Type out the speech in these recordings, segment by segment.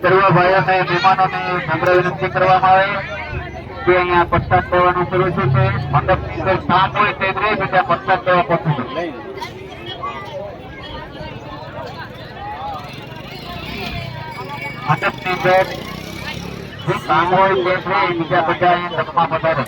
સર્વ ભાઈઓને મહેમાનોને નમ્ર વિનંતી કરવામાં આવે. કે અહીંયા પ્રસાદ દેવાનું શરૂ થયું છે. મંડપની સ્થાન હોય તે જ રહે અંદર જે કામ હોય તે રહે બીજા બધા અહીંયા તકમાં પધારે.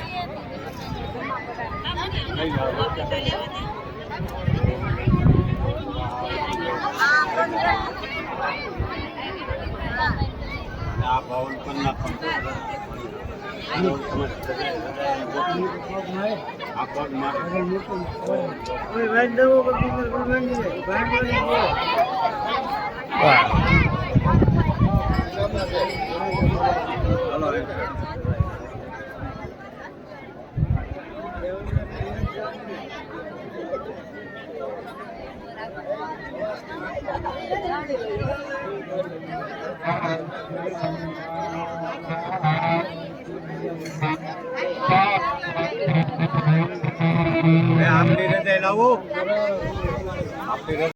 આ બાવન પણ નાખવાનું આ પગ મારે આપણી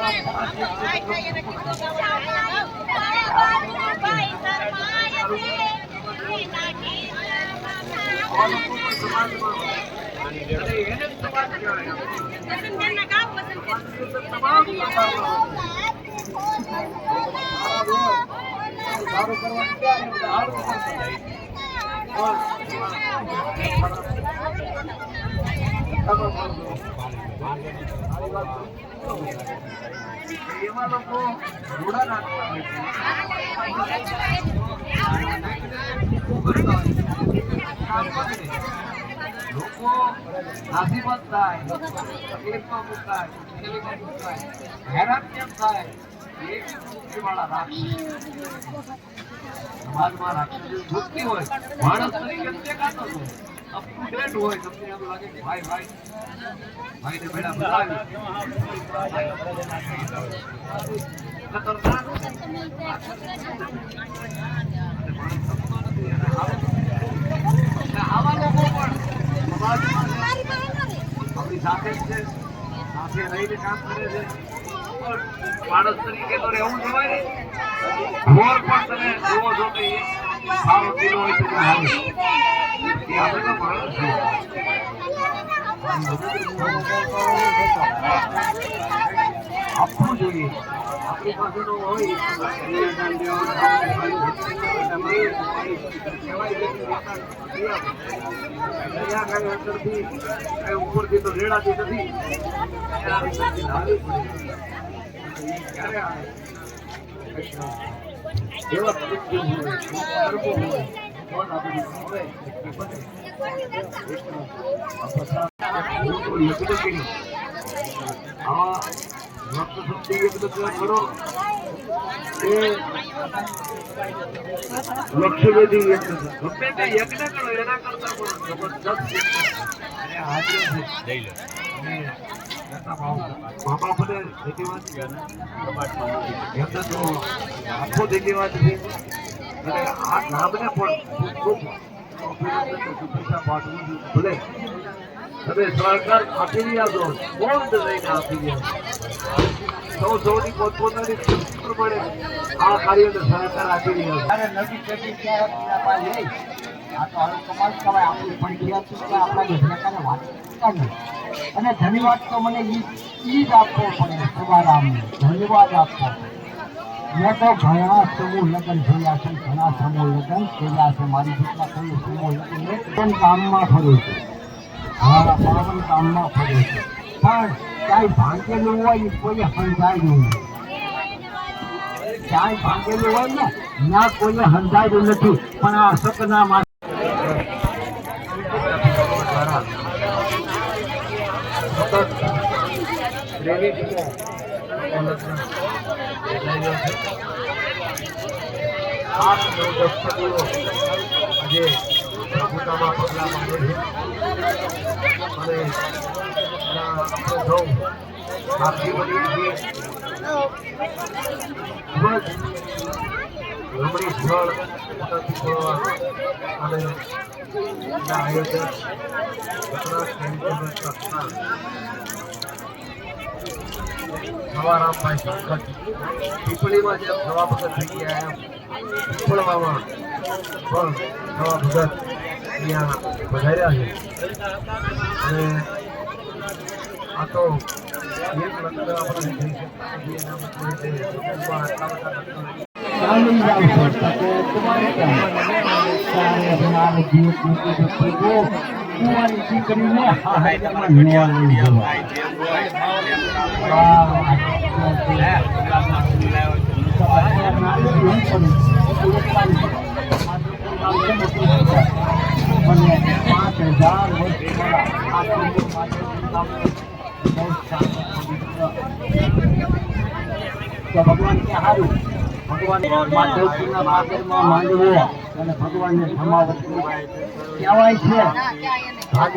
હોય કે આપણા આ લોકો પણ સમાજમાં અને એને જ સમાજ કહેવાય. સમાજની અંદર તમામ પ્રકારના સારું કરવાનું ક્યાં છે? સારું કરવાનું. એમાં લોકો ઘોડા નાખતા હોય છે. લોકો નાસીબંધ થાય તકલીફમાં મુકાય મુશ્કેલીમાં મુકાય હેરાન કેમ થાય એ વૃત્તિવાળા રાક્ષસ સમાજમાં રાક્ષસી વૃત્તિ હોય માણસ તરીકે દેખાતો જ હોય એમ લાગે કે ભાઈ ભાઈ ભાઈને બેડા પણ આપણી સાથે છે સાથે રહીને કરે છે માણસ તરીકે તો રહેવું જવાય ને ઘોર પણ તમે જુઓ છો કે આપવું જોઈએ આપણી પાસે હોય ઉપરથી તો રેડાતી નથી. એવા કૃત્યો હોય, કર્મો હોય, તો જ આપણે મળે. એ બધે. કૃષ્ણ. આ પસાર મોટું યજ્ઞ કર્યું. આવા ભક્ત શક્તિ યજ્ઞ તમે કરો એ લક્ષ્યવેદી યજ્ઞ છે. ગમે તે યજ્ઞ કરો એના કરતા પણ જબરદસ્ત યજ્ઞ છે. અને હાજર છે લઈ લો અને એમના મા- મા બાપને ધન્યવાદ એમને તો આખો ધન્યવાદ છે અને પણ ખૂબ છું ભલે. તમે સહકાર આપી રહ્યા છો બોન્ડ લઈને આપી રહ્યા સૌ આ કાર્યને સહકાર આપી રહ્યા છે. ત્યારે નવી પેઢી ક્યારે નહીં આ તો હવે કમાલ કહેવાય આપણી પંચાયત કે આપણા ગઢિયાકાને વાત નહીં. અને ધન્યવાદ તો મને ઈ જ આપવો પડે સભારામને ધન્યવાદ આપવો. મેં તો ઘણા સમૂહ લગ્ન થયા છે, ઘણા સમૂહ લગ્ન થયા છે, મારી જેટલા કોઈ સમૂહ લગ્ન પણ કામમાં ફરું છે. હા પાવન કામમાં ફરું છે. પણ ક્યાંય ભાંગેલું હોય એ કોઈ સમજાયું નહીં ક્યાંય ભાંગેલું હોય ને, ત્યાં કોઈને હંધાયું નથી. પણ આ સપના માટે સતત આઠ નવ દંપતીઓ આજે પ્રભુતામાં પગલાં માંડે છે અને આપણે સૌ સાક્ષી બનીએ ખૂબ જ રમણીય સ્થળ અને એના આયોજન ગુજરાત ચેરિટેબલ નવારામભાઈ શંકર પીપળીમાં જેમ નવા ભગત થઈ ગયા એમ. પીપળવામાં પણ નવા ભગત અહીંયા વધાર્યા છે. અને આ તો એક લગ્ન આપણે થઈ માટે આટલા બધા ચાલી કુંવારી દીકરીને હાહાયામાં ન્યા લઈ જવા ભગવાન કે હારું. ભગવાન માધવજીના માર્ગમાં માંડવો અને ભગવાનને સમાવતી કહેવાય છે આઠ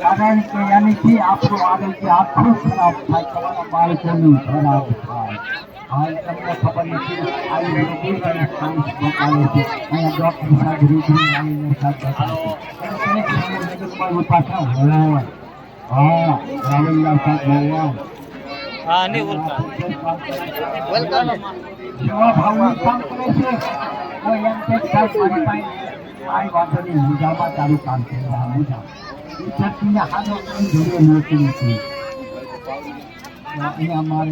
કારણ કે એનાથી આપણું આરોગ્ય આખું ખરાબ થાય તમારા બાળકોનું ખરાબ થાય હાલ તમને ખબર નથી આયુર્વેદિક સાયન્સ બતાવે છે અહીંયા ડોક્ટર સાહેબ રૂબરૂ આવીને સાહેબ બતાવે છે અને દરેક આયુર્વેદિકમાં પાછા હોય હા રાવણલાલ સાહેબ ભગવાન હા નહીં ઓળખા સેવા ભાવનું કામ કરે છે. તો એમ કે સાહેબ મારી પાસે મારી વાતોની મુજામાં તારું કામ છે મુજા. એ વ્યક્તિને હાથો કોઈ જોડે મોકલી નથી. અહીંયા ભાવ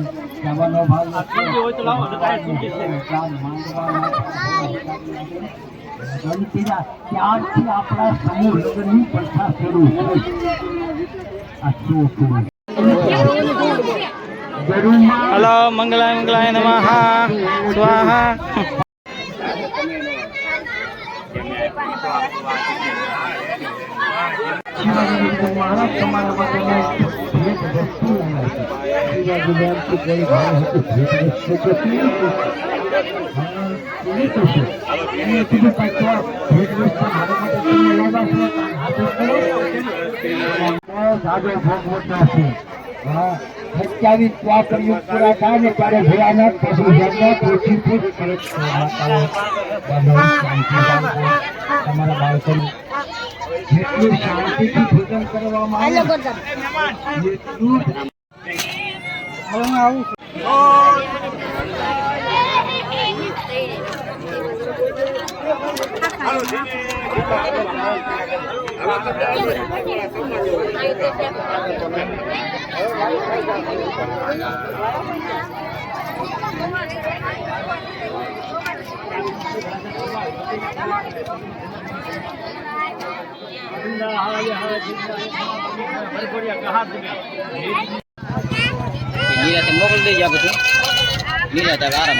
ત્યારથી આપણા સમૂહ લગ્નની પ્રથા શરૂ હલો મંગલા મંગલાય નમઃ. સ્વાહા. જાજો ભોગ મોટા છે. હા, સત્યાવીસ દ્વાપર યુગ પૂરા થાય ને ત્યારે ભયાનક પછી જન્મ પૃથ્વી પર ફરજ માતાઓ બાબા શાંતિ રાખો. તમારા બાળકોને જેટલું શાંતિથી ભોજન કરવામાં આવે એટલું જ નિરાતે મોકલી દેજો આ બધું નિરાતે આરામ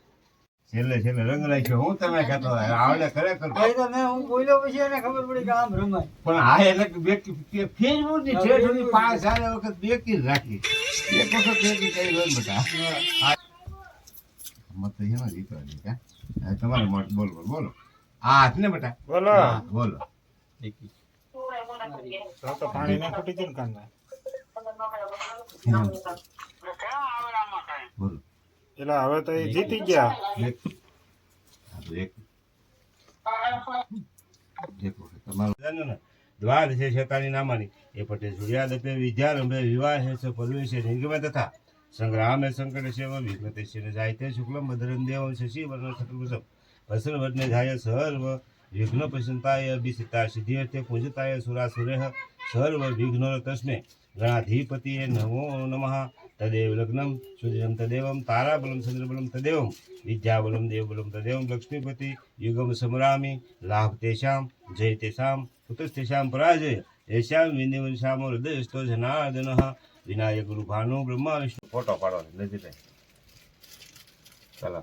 છેલ્લે છેલ્લે રંગ રાખ્યો. હું તમે કહેતો હોય, આવડે ખરેખર. પણ આ એટલે કે બે ફેરવું જ નહીં. ઠેઠ સુધી પાંચ સાત વખત બેકી જ રાખી. એક વખત બેકી કરી હોય ને બધા. આ- મત તો એમાં જીતવા દે કા? તમારે મત બોલ બોલ. બોલો આ હાથ ને બેટા? બોલો. હા, બોલો. તો પાણી ના ફૂટી છે ને કાંદા બોલો. એટલે હવે તો એ જીતી ગયા. દ્વાર છે શેતાની નામાની. એ પટે વિદ્યા રંભે વિવાહ છે પદવે છે નિગમે તથા સંગ્રામે સંકટ છે વિઘ્નતે છે જાયતે શુક્લમ ભદ્રન દેવ શશી વર્ણ ચતુર્ભુજમ ભસન વર્ણે જાય સર્વ વિઘ્ન પસંતાય અભિસિતા સિદ્ધિર્થે પૂજતાય સુરાસુરેહ સર્વ વિઘ્નો તસ્મે ગણાધિપતિએ નમો નમઃ. તદેવ લગ્નમ સુદિરમ તદેવમ તારાબલમ ચંદ્રબલમ તદેવમ વિદ્યાબલમ દેવબલમ તદેવમ લક્ષ્મીપતિ યુગમ સમરામી લાભ તેષામ જય તેષામ કુતસ્તેષામ પરાજય એષામ વિનિવંશામો હૃદયસ્તો જનાર્દન વિનાયક ગુરુ ભાનુ બ્રહ્મા વિષ્ણુ ફોટો પાડવાનો નજીક ચાલો